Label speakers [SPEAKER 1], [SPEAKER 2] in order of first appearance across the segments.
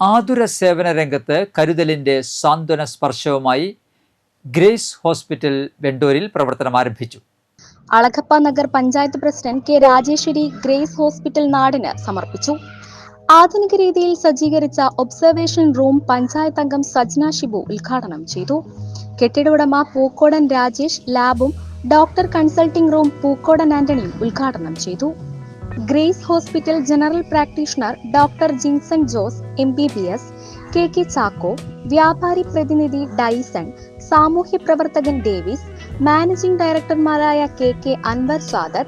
[SPEAKER 1] ആതുര സേവന രംഗത്ത് കരുതലിന്റെ സാന്ത്വന സ്പർശവുമായി ഗ്രേസ് ഹോസ്പിറ്റൽ വെണ്ടൂരിൽ പ്രവർത്തനം ആരംഭിച്ചു.
[SPEAKER 2] Alagappa Nagar panchayat president K Rajeshwari Grace hospital നാടിന് സമർപ്പിച്ചു. ആധുനിക രീതിയിൽ സജ്ജീകരിച്ച ഒബ്സർവേഷൻ റൂം പഞ്ചായത്ത് അംഗം സജ്ന ഷിബു ഉദ്ഘാടനം ചെയ്തു. കെട്ടിട ഉടമ പൂക്കോടൻ രാജേഷ് ലാബും ഡോക്ടർ കൺസൾട്ടിംഗ് റൂം പൂക്കോടൻ ആന്റണിയും ഉദ്ഘാടനം ചെയ്തു. Grace hospital general practitioner doctor Jinson Jose M B B S K K Chacko വ്യാപാരി പ്രതിനിധി ഡൈസൺ സാമൂഹ്യ പ്രവർത്തകൻ Davis managing ഡയറക്ടർമാരായ K K Anwar Sadar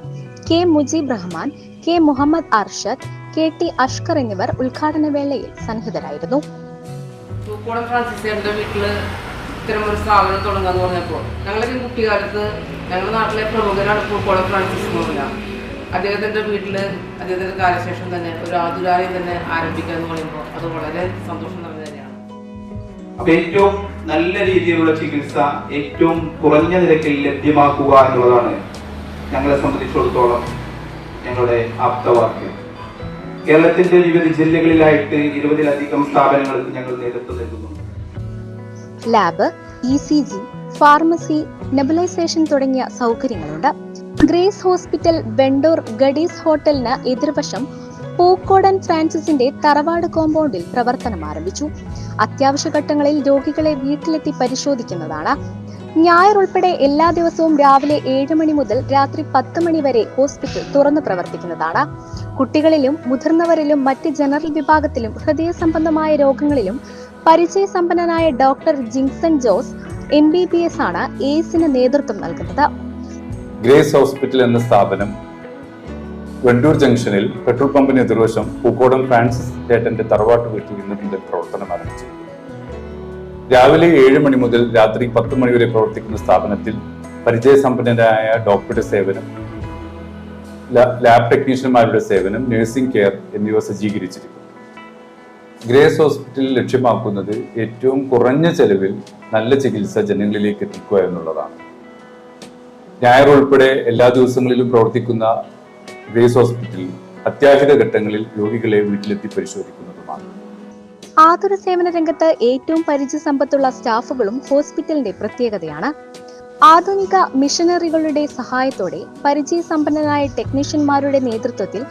[SPEAKER 2] K Mujeeb Rahman K Muhammad Arshad K T Ashkar എന്നിവർ ഉദ്ഘാടന വേളയിൽ സന്നിഹിതരായിരുന്നു.
[SPEAKER 3] ഞങ്ങളുടെ ഫ്രാൻസിസേറിന്റെ വീട്ടിൽ ഇത്തരം ഒരു പറഞ്ഞപ്പോൾ കുട്ടിക്കാലത്ത് ഞങ്ങളുടെ നാട്ടിലെ പ്രമുഖരാണ് പൂക്കോടൻ ഫ്രാൻസിസ് എന്ന് അദ്ദേഹത്തിന്റെ വീട്ടിൽ അദ്ദേഹത്തിന്റെ കാലശേഷം തന്നെ ഒരു ആതുരാലയം തന്നെ ആരംഭിക്കുക എന്ന് പറയുമ്പോൾ അത് വളരെ സന്തോഷം നിറഞ്ഞ തന്നെയാണ്
[SPEAKER 4] അപ്പൊ ഏറ്റവും നല്ല രീതിയിലുള്ള ചികിത്സ ഏറ്റവും കുറഞ്ഞ നിരക്കിൽ ലഭ്യമാക്കുക എന്നുള്ളതാണ് ഞങ്ങളെ സംബന്ധിച്ചിടത്തോളം ഞങ്ങളുടെ ആപ്തവാക്യം കേരളത്തിന്റെ വിവിധ ജില്ലകളിലായിട്ട് ഇരുപതിലധികം സ്ഥാപനങ്ങൾക്ക് ഞങ്ങൾ നേതൃത്വം നൽകുന്നു
[SPEAKER 2] lab E C G pharmacy nebulisation തുടങ്ങിയ സൗകര്യങ്ങളുണ്ട്. ഗ്രേസ് ഹോസ്പിറ്റൽ വെണ്ടൂർ ഗഡീസ് ഹോട്ടലിന് എതിർവശം പൂക്കോടൻ ഫ്രാൻസിസിന്റെ തറവാട് കോമ്പൗണ്ടിൽ പ്രവർത്തനം ആരംഭിച്ചു. അത്യാവശ്യ ഘട്ടങ്ങളിൽ രോഗികളെ വീട്ടിലെത്തി പരിശോധിക്കുന്നതാണ്. ഞായർ ഉൾപ്പെടെ എല്ലാ ദിവസവും രാവിലെ ഏഴ് മണി മുതൽ രാത്രി പത്ത് മണി വരെ ഹോസ്പിറ്റൽ തുറന്നു പ്രവർത്തിക്കുന്നതാണ്. കുട്ടികളിലും മുതിർന്നവരിലും മറ്റ് ജനറൽ വിഭാഗത്തിലും ഹൃദയ സംബന്ധമായ രോഗങ്ങളിലും പരിചയസമ്പന്നനായ doctor Jinson Jose M B B S ആണ് എയ്സിന് നേതൃത്വം നൽകുന്നത്.
[SPEAKER 5] ഗ്രേസ് ഹോസ്പിറ്റൽ എന്ന സ്ഥാപനം വെണ്ടൂർ ജംഗ്ഷനിൽ പെട്രോൾ പമ്പിന് എതിർവശം പൂക്കോടം ഫ്രാൻസിസ് ചേട്ടന്റെ തറവാട്ട് വീട്ടിൽ നിന്ന് പ്രവർത്തനം ആരംഭിച്ചു. രാവിലെ ഏഴ് മണി മുതൽ രാത്രി പത്ത് മണി വരെ പ്രവർത്തിക്കുന്ന സ്ഥാപനത്തിൽ പരിചയസമ്പന്നരായ ഡോക്ടറുടെ സേവനം ലാബ് ടെക്നീഷ്യന്മാരുടെ സേവനം നഴ്സിംഗ് കെയർ എന്നിവ സജ്ജീകരിച്ചിരിക്കുന്നു. ഗ്രേസ് ഹോസ്പിറ്റൽ ലക്ഷ്യമാക്കുന്നത് ഏറ്റവും കുറഞ്ഞ ചെലവിൽ നല്ല ചികിത്സ ജനങ്ങളിലേക്ക് എത്തിക്കുക എന്നുള്ളതാണ്. ഞായർ ഉൾപ്പെടെ എല്ലാ ദിവസങ്ങളിലും പ്രവർത്തിക്കുന്ന ഗ്രേസ് ഹോസ്പിറ്റലിൽ അത്യാഹിത ഘട്ടങ്ങളിൽ രോഗികളെ വീട്ടിലെത്തി പരിശോധിക്കുന്നതുമാണ്.
[SPEAKER 2] ആതുര സേവന രംഗത്ത് ഏറ്റവും പരിചയസമ്പത്തുള്ള സ്റ്റാഫുകളും ഹോസ്പിറ്റലിന്റെ പ്രത്യേകതയാണ്. ആധുനിക മിഷനറികളുടെ സഹായത്തോടെ പരിചയസമ്പന്നരായ ടെക്നീഷ്യന്മാരുടെ നേതൃത്വത്തിൽ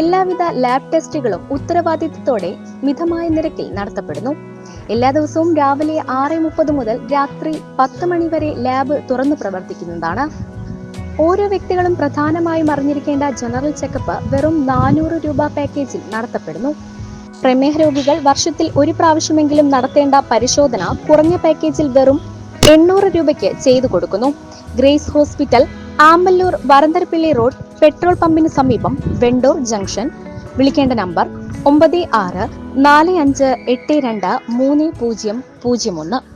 [SPEAKER 2] എല്ലാവിധ ലാബ് ടെസ്റ്റുകളും ഉത്തരവാദിത്തത്തോടെ മിതമായ നിരക്കിൽ നടത്തപ്പെടുന്നു. എല്ലാ ദിവസവും രാവിലെ ആറ് മുപ്പത് മുതൽ രാത്രി പത്ത് മണി വരെ ലാബ് തുറന്നു പ്രവർത്തിക്കുന്നതാണ്. ഓരോ വ്യക്തികളും പ്രധാനമായും അറിഞ്ഞിരിക്കേണ്ട ജനറൽ ചെക്കപ്പ് വെറും നാനൂറ് രൂപ പാക്കേജിൽ നടത്തപ്പെടുന്നു. പ്രമേഹ രോഗികൾ വർഷത്തിൽ ഒരു പ്രാവശ്യമെങ്കിലും നടത്തേണ്ട പരിശോധന കുറഞ്ഞ പാക്കേജിൽ വെറും എണ്ണൂറ് രൂപയ്ക്ക് ചെയ്തു കൊടുക്കുന്നു. Grace hospital Ampallur Varantharappilly road petrol പമ്പിന് സമീപം വെണ്ടൂർ ജംഗ്ഷൻ. വിളിക്കേണ്ട നമ്പർ ഒമ്പത് ആറ് നാല് അഞ്ച് എട്ട് രണ്ട് മൂന്ന് പൂജ്യം പൂജ്യം ഒന്ന്.